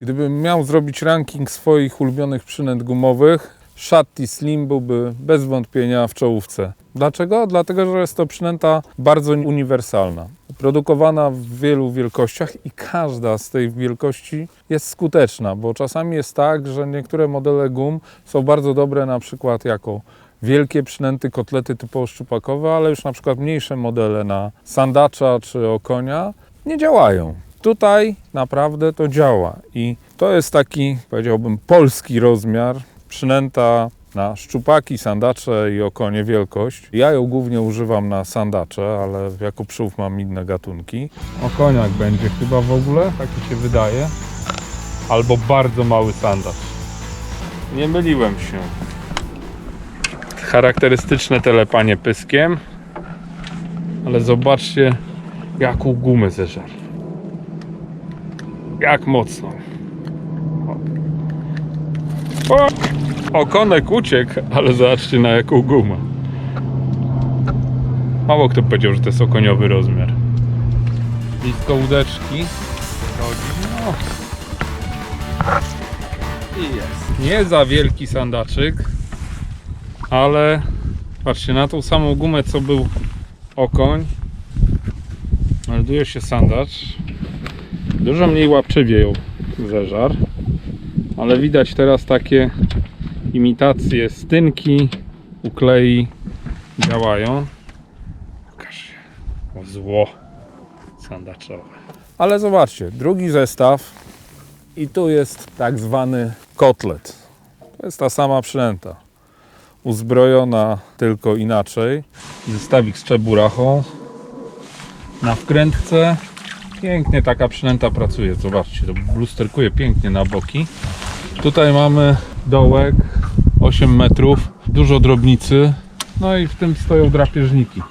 Gdybym miał zrobić ranking swoich ulubionych przynęt gumowych, Shatti Slim byłby bez wątpienia w czołówce. Dlaczego? Dlatego, że jest to przynęta bardzo uniwersalna. Produkowana w wielu wielkościach i każda z tej wielkości jest skuteczna, bo czasami jest tak, że niektóre modele gum są bardzo dobre na przykład jako wielkie przynęty, kotlety typowo szczupakowe, ale już na przykład mniejsze modele na sandacza czy okonia nie działają. Tutaj naprawdę to działa i to jest taki, powiedziałbym, polski rozmiar przynęta na szczupaki, sandacze i okonie wielkość. Ja ją głównie używam na sandacze, ale jako przód mam inne gatunki. Okoniak będzie chyba w ogóle, tak mi się wydaje. Albo bardzo mały sandacz. Nie myliłem się. Charakterystyczne telepanie pyskiem. Ale zobaczcie, jaką gumę zeżar. Jak mocno. O! Okonek uciekł, ale zobaczcie na jaką gumę. Mało kto powiedział, że to jest okoniowy rozmiar. Blisko łódeczki. No. I jest. Nie za wielki sandaczyk, ale patrzcie na tą samą gumę co był okoń. Melduje się sandacz. Dużo mniej łapczywie ją zeżar. Ale widać teraz takie imitacje stynki, uklei działają. Pokaż się. O zło sandaczowe. Ale zobaczcie, drugi zestaw i tu jest tak zwany kotlet. To jest ta sama przynęta. Uzbrojona tylko inaczej. Zestawik z czeburachą. Na wkrętce. Pięknie taka przynęta pracuje. Zobaczcie, to lusterkuje pięknie na boki. Tutaj mamy dołek 8 metrów, dużo drobnicy, no i w tym stoją drapieżniki.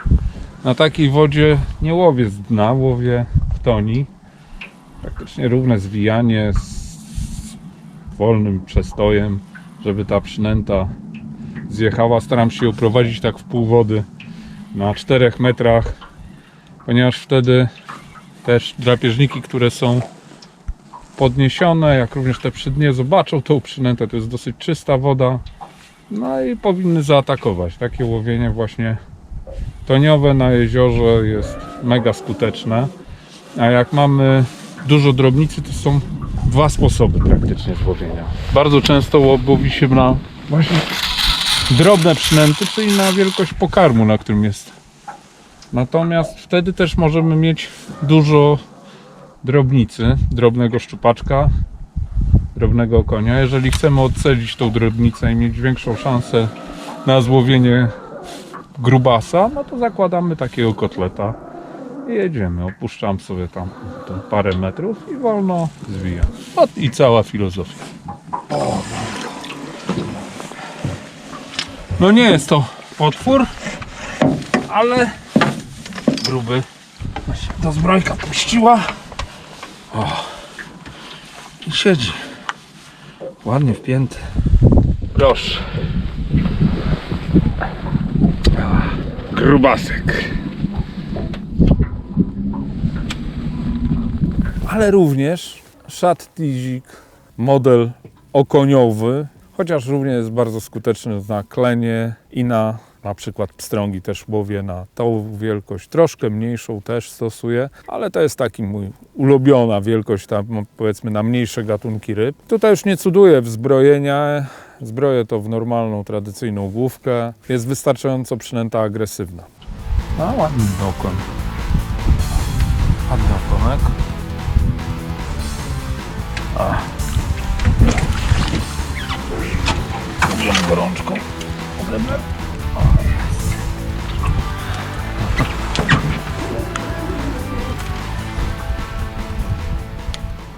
Na takiej wodzie nie łowię z dna, łowię w toni. Praktycznie równe zwijanie z wolnym przestojem, żeby ta przynęta zjechała. Staram się ją prowadzić tak w pół wody na 4 metrach, ponieważ wtedy też drapieżniki, które są podniesione, jak również te przy dnie zobaczą tą przynętę, to jest dosyć czysta woda, no i powinny zaatakować. Takie łowienie właśnie toniowe na jeziorze jest mega skuteczne, a jak mamy dużo drobnicy, to są dwa sposoby praktycznie złowienia. Bardzo często łowi się na właśnie drobne przynęty, czyli na wielkość pokarmu, na którym jest. Natomiast wtedy też możemy mieć dużo drobnicy, drobnego szczupaczka, drobnego konia. Jeżeli chcemy odcedzić tą drobnicę i mieć większą szansę na złowienie grubasa, no to zakładamy takiego kotleta i jedziemy. Opuszczam sobie tam te parę metrów i wolno zwijam. O, i cała filozofia. No nie jest to potwór, ale gruby. Ta zbrojka puściła. I siedzi. Ładnie wpięty. Proszę. Grubasek. Ale również szat Tizik, model okoniowy, chociaż również jest bardzo skuteczny na klenie i na na przykład pstrągi też łowię na tą wielkość, troszkę mniejszą też stosuję, ale to jest taki mój ulubiona wielkość, tam no, powiedzmy na mniejsze gatunki ryb. Tutaj już nie cuduję w zbrojenia, zbroję to w normalną, tradycyjną główkę. Jest wystarczająco przynęta agresywna. A ładny okon. Ładny okonek. Wziąłem gorączką.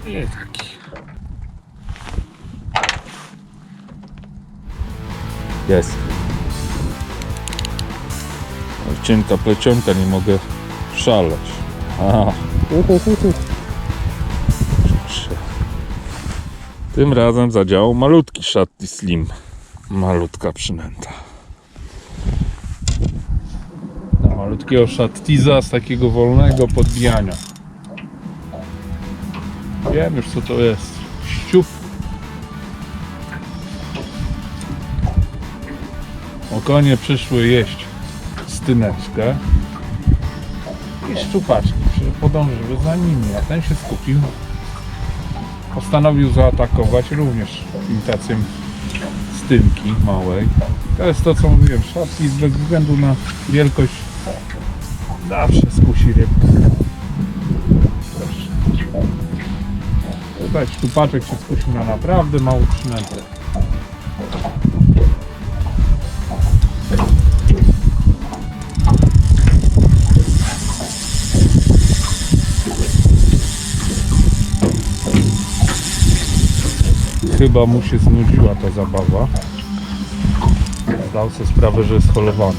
Nie taki. Jest. Cienka plecionka, nie mogę szaleć. Tym razem zadziałał malutki Shatti Slim. Malutka przynęta. Malutkiego Shattiza z takiego wolnego podbijania. Wiem już co to jest. gościu. Okonie przyszły jeść styneczkę i szczupaczki podążyły za nimi, a ten się skupił. Postanowił zaatakować również imitacją stynki małej. To jest to co mówiłem, szatki bez względu na wielkość zawsze skusi rybkę. Proszę. Tutaj szczupaczek się skusił na naprawdę małą przynętę. Chyba mu się znudziła ta zabawa. Zdał sobie sprawę, że jest holowany.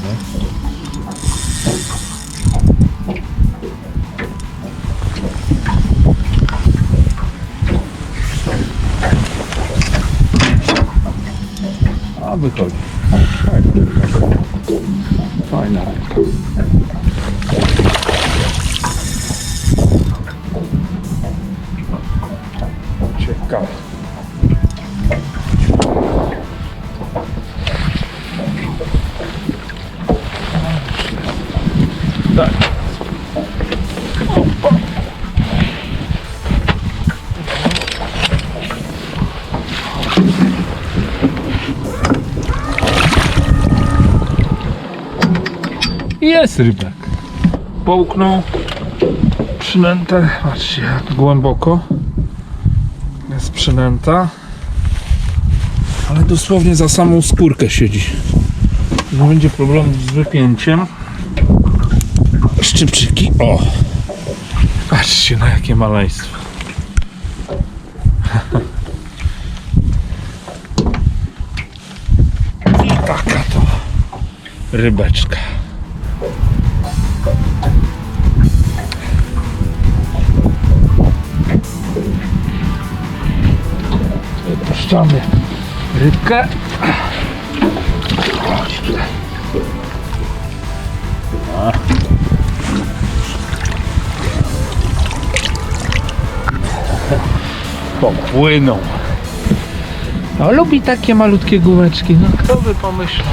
A wychodzi. Fajna. Ciekawe. Jest rybek. Połknął przynętę. Patrzcie, jak głęboko jest przynęta. Ale dosłownie za samą skórkę siedzi. Nie będzie problemu z wypięciem. Szczypczyki. O! Patrzcie na jakie maleństwo. I taka to rybeczka. Wypuszczamy rybkę. Chodź tutaj. Popłynął. No lubi takie malutkie gumeczki, no kto by pomyślał.